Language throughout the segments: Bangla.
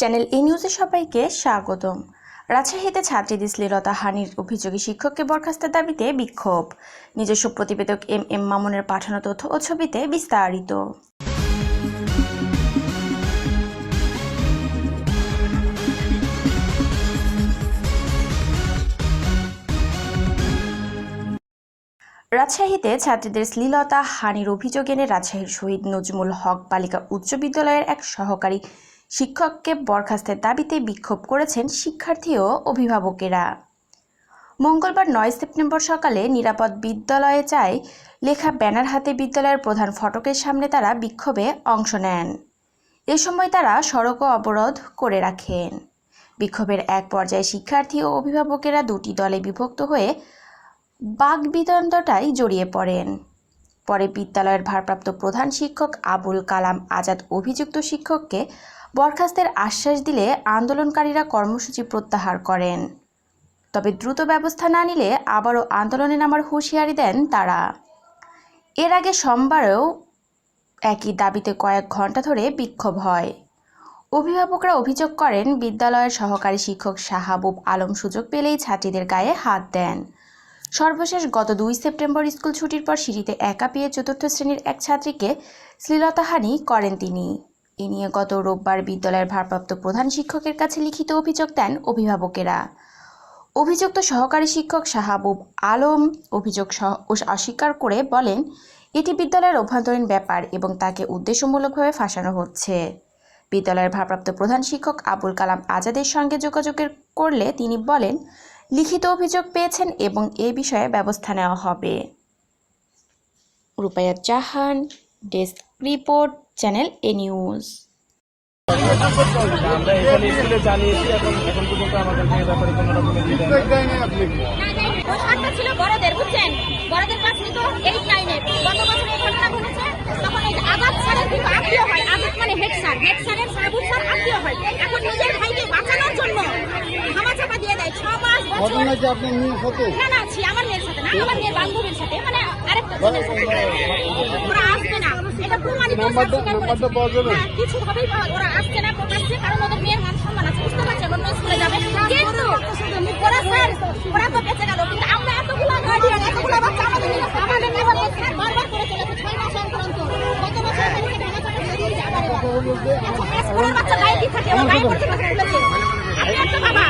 চ্যানেল এ নিউজে সবাইকে স্বাগতম। রাজশাহীতে ছাত্রীদের শ্লীলতা হানির অভিযোগে শিক্ষককে বরখাস্তের দাবিতে বিক্ষোভ। নিজস্ব প্রতিবেদক এম এম মামুনের পাঠানো তথ্য ও ছবিতে বিস্তারিত। রাজশাহীতে ছাত্রীদের শ্লীলতা হানির অভিযোগ এনে রাজশাহীর শহীদ নজমুল হক বালিকা উচ্চ বিদ্যালয়ের এক সহকারী শিক্ষককে বরখাস্তের দাবিতে বিক্ষোভ করেছেন শিক্ষার্থী ও অভিভাবকেরা। মঙ্গলবার নয় সেপ্টেম্বর সকালে নিরাপদ বিদ্যালয়ে চাই লেখা ব্যানার হাতে বিদ্যালয়ের প্রধান ফটকের সামনে তারা বিক্ষোভে অংশ নেন। এ সময় তারা সড়কও অবরোধ করে রাখেন। বিক্ষোভের এক পর্যায়ে শিক্ষার্থী ও অভিভাবকেরা দুটি দলে বিভক্ত হয়ে বাগবিতণ্ডটায় জড়িয়ে পড়েন। পরে বিদ্যালয়ের ভারপ্রাপ্ত প্রধান শিক্ষক আবুল কালাম আজাদ অভিযুক্ত শিক্ষককে বরখাস্তের আশ্বাস দিলে আন্দোলনকারীরা কর্মসূচি প্রত্যাহার করেন। তবে দ্রুত ব্যবস্থা না নিলে আবারও আন্দোলনে নামার হুঁশিয়ারি দেন তারা। এর আগে সোমবারেও একই দাবিতে কয়েক ঘণ্টা ধরে বিক্ষোভ হয়। অভিভাবকরা অভিযোগ করেন, বিদ্যালয়ের সহকারী শিক্ষক শাহাবুব আলম সুযোগ পেলেই ছাত্রীদের গায়ে হাত দেন। সর্বশেষ গত দুই সেপ্টেম্বর স্কুল ছুটির পর সিঁড়িতে একা পেয়ে চতুর্থ শ্রেণির এক ছাত্রীকে শ্লীলতাহানি করেন তিনি। এ নিয়ে গত রোববার বিদ্যালয়ের ভারপ্রাপ্ত প্রধান শিক্ষকের কাছে লিখিত অভিযোগ দেন অভিভাবকেরা। অভিযুক্ত সহকারী শিক্ষক শাহাবুব আলম অভিযোগ অস্বীকার করে বলেন, এটি বিদ্যালয়ের অভ্যন্তরীণ ব্যাপার এবং তাকে উদ্দেশ্যমূলকভাবে ফাঁসানো হচ্ছে। বিদ্যালয়ের ভারপ্রাপ্ত প্রধান শিক্ষক আবুল কালাম আজাদের সঙ্গে যোগাযোগের করলে তিনি বলেন লিখিত অভিযোগ পেয়েছেন এবং এ বিষয়ে ব্যবস্থা নেওয়া হবে। Rupaya Jahan desk report, channel A news. আমরা স্কুলে জানিয়েছি এখন এখন পর্যন্ত ব্যাপারে কোনো দেয়নি আপনি স্যারের কিন্তু হয় আজাদ মানে হেড স্যার হেড স্যারের স্যার আত্মীয় হয় এখন নিজের ভাইকে বাঁচানোর জন্য ধামা চাপা দিয়ে দেয় ছ মাস বছর ঘটনা কি আপনার নিউজ হতে না না ছি আমার মেয়ের সাথে না আমার মেয়ের বান্ধবীর সাথে মানে আরেকটা ছেলের সাথে ওরা আসবে না। এটা প্রমাণিত স্বীকার করেছে। হ্যাঁ, কিছু ভাবেই ওরা আসছে না প্রকাশ্যে কারণ ওদের মেয়ের মান সম্মান আছে। বুঝতে পারছেন অন্য স্কুলে যাবে। কিন্তু ওরা স্যার ওরা তো বেঁচে গেল কিন্তু আমরা এতগুলো গার্ডিয়ান এতগুলো বাচ্চা আমাদের আমাদের নিয়ে স্যার বারবার করে চলেছে ছয় মাস অন্তর অন্তর। গত বছর থেকে ঢাকা চাপা আবার বাচ্চা গায়ে কি থাকে? ওর গায়ে পড়তে পারছে না আপনি একটা বাবা না না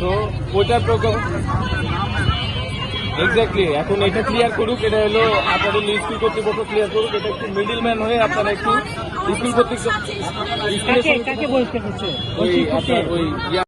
তো ওইটার প্রকল্প এক্স্যাক্টলি এখন এটা ক্লিয়ার করুক এটা হলো আপনাদের স্কুল কর্তৃপক্ষ ক্লিয়ার করুক এটা একটু মিডিল ম্যান হয়ে আপনারা একটু স্কুল কর্তৃপক্ষ ওই আপনার ওই